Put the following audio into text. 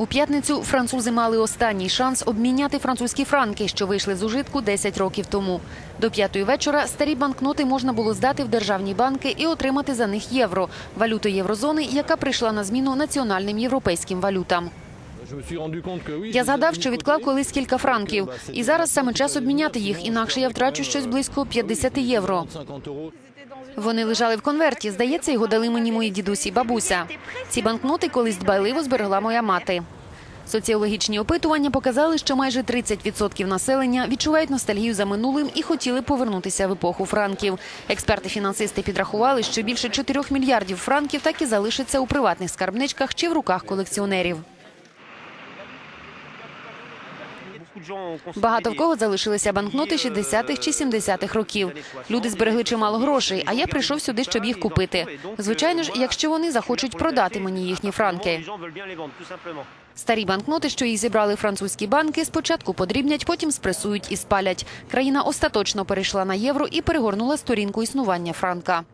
У п'ятницю французи мали останній шанс обміняти французькі франки, що вийшли з ужитку 10 років тому. До п'ятої вечора старі банкноти можна було здати в державні банки і отримати за них євро – валюту єврозони, яка прийшла на зміну національним європейським валютам. Я згадав, що відклав колись кілька франків, і зараз саме час обміняти їх, інакше я втрачу щось близько 50 євро. Вони лежали в конверті. Здається, його дали мені мої дідусі і бабуся. Ці банкноти колись дбайливо зберегла моя мати. Соціологічні опитування показали, що майже 30% населення відчувають ностальгію за минулим і хотіли повернутися в епоху франків. Експерти-фінансисти підрахували, що більше 4 мільярдів франків так і залишиться у приватних скарбничках чи в руках колекціонерів. Багато в кого залишилися банкноти 60-х чи 70-х років. Люди зберегли чимало грошей, а я прийшов сюди, щоб їх купити. Звичайно ж, якщо вони захочуть продати мені їхні франки. Старі банкноти, що їх зібрали французькі банки, спочатку подрібнять, потім спресують і спалять. Країна остаточно перейшла на євро і перегорнула сторінку існування франка.